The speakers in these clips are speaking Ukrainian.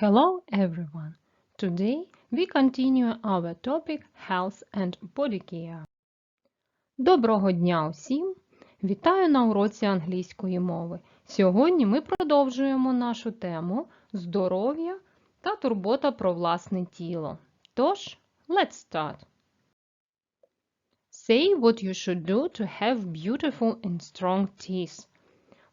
Hello everyone! Today we continue our topic Health and Body Care. Доброго дня усім! Вітаю на уроці англійської мови. Сьогодні ми продовжуємо нашу тему здоров'я та турбота про власне тіло. Тож, let's start! Say what you should do to have beautiful and strong teeth.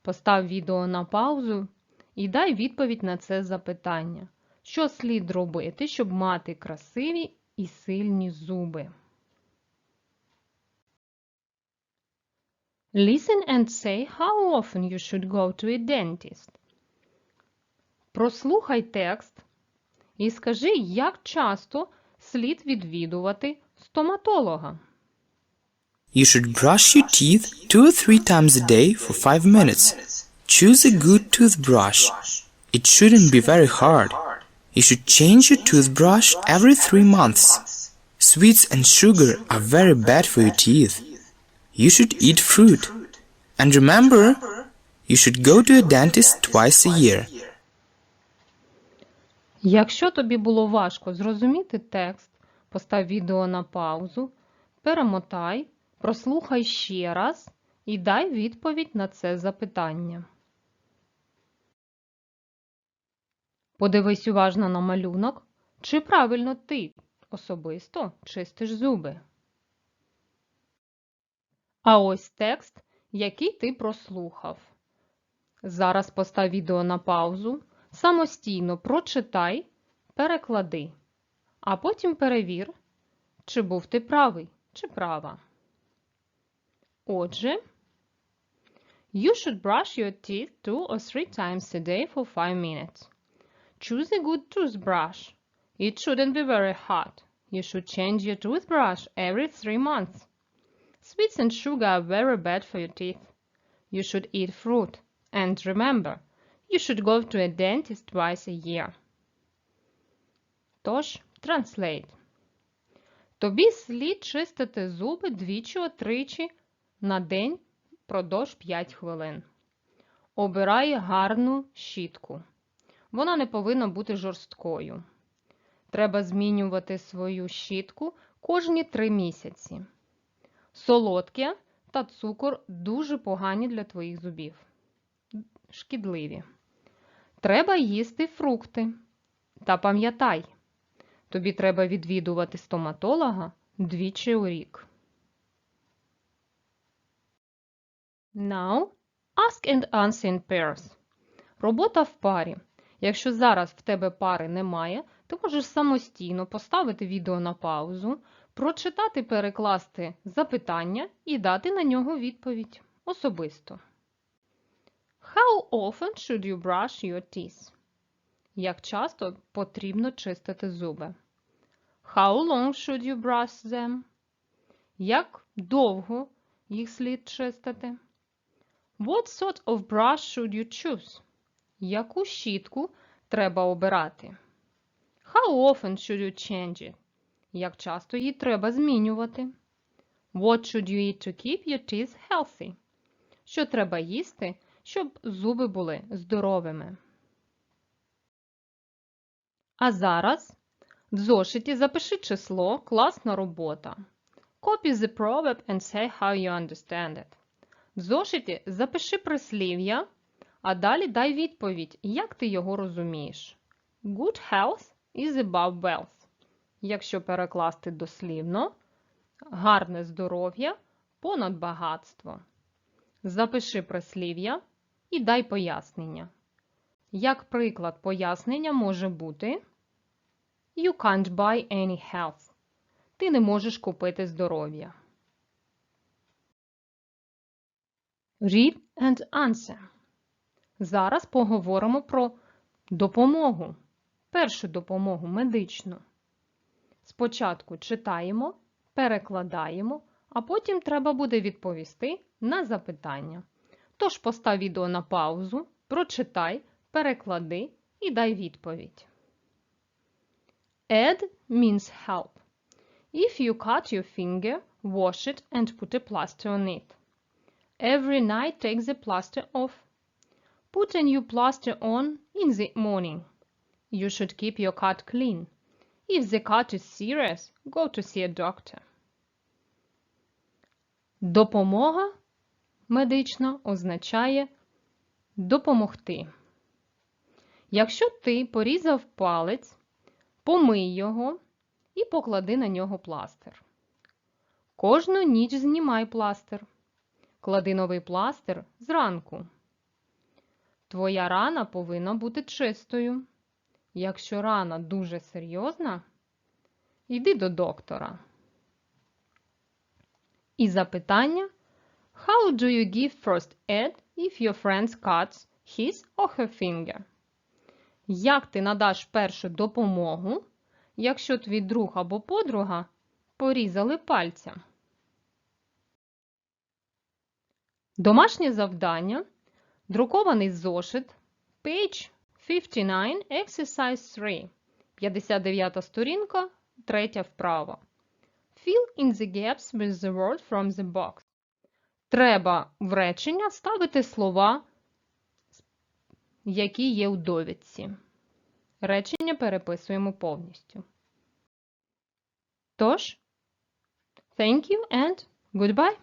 Постав відео на паузу і дай відповідь на це запитання. Що слід робити, щоб мати красиві і сильні зуби? Listen and say how often you should go to a dentist. Прослухай текст і скажи, як часто слід відвідувати стоматолога. You should brush your teeth two or three times a day for five minutes. Choose a good toothbrush. It shouldn't be very hard. You should change your toothbrush every three months. Sweets and sugar are very bad for your teeth. You should eat fruit. And remember, you should go to a dentist twice a year. Якщо тобі було важко зрозуміти текст, постав відео на паузу, перемотай, прослухай ще раз і дай відповідь на це запитання. Подивись уважно на малюнок, чи правильно ти особисто чистиш зуби. А ось текст, який ти прослухав. Зараз постав відео на паузу, самостійно прочитай, переклади, а потім перевір, чи був ти правий, чи права. Отже, you should brush your teeth two or three times a day for five minutes. Choose a good toothbrush. It shouldn't be very hard. You should change your toothbrush every three months. Sweets and sugar are very bad for your teeth. You should eat fruit. And remember, you should go to a dentist twice a year. Тож, translate. Тобі слід чистити зуби двічі-тричі на день продовж 5 хвилин. Обирай гарну щітку. Вона не повинна бути жорсткою. Треба змінювати свою щітку кожні 3 місяці. Солодке та цукор дуже погані для твоїх зубів. Шкідливі. Треба їсти фрукти. Та пам'ятай, тобі треба відвідувати стоматолога двічі у рік. Now, ask and answer in pairs. Робота в парі. Якщо зараз в тебе пари немає, ти можеш самостійно поставити відео на паузу, прочитати, перекласти запитання і дати на нього відповідь особисто. How often should you brush your teeth? Як часто потрібно чистити зуби? How long should you brush them? Як довго їх слід чистити? What sort of brush should you choose? Яку щітку треба обирати? How often should you change it? Як часто її треба змінювати? What should you eat to keep your teeth healthy? Що треба їсти, щоб зуби були здоровими? А зараз в зошиті запиши число класна робота. Copy the proverb and say how you understand it. В зошиті запиши прислів'я, а далі дай відповідь, як ти його розумієш. Good health is above wealth. Якщо перекласти дослівно, гарне здоров'я понад багатство. Запиши прислів'я і дай пояснення. Як приклад пояснення може бути You can't buy any health. Ти не можеш купити здоров'я. Read and answer. Зараз поговоримо про допомогу. Першу допомогу медичну. Спочатку читаємо, перекладаємо, а потім треба буде відповісти на запитання. Тож постав відео на паузу, прочитай, переклади і дай відповідь. Add means help. If you cut your finger, wash it and put a plaster on it. Every night take the plaster off. Put a new plaster on in the morning. you should keep your cut clean. If the cut is serious, go to see a doctor. Допомога медична означає допомогти. Якщо ти порізав палець, помий його і поклади на нього пластир. Кожну ніч знімай пластир. Клади новий пластир зранку. Твоя рана повинна бути чистою. Якщо рана дуже серйозна, йди до доктора. І запитання How do you give first aid if your friend cuts his or her finger? Як ти надаш першу допомогу, якщо твій друг або подруга порізали пальця? Домашнє завдання. Друкований зошит. Page 59, Exercise 3. 59 сторінка, третя вправа. Fill in the gaps with the word from the box. Треба в речення ставити слова, які є у довідці. Речення переписуємо повністю. Тож, thank you and goodbye.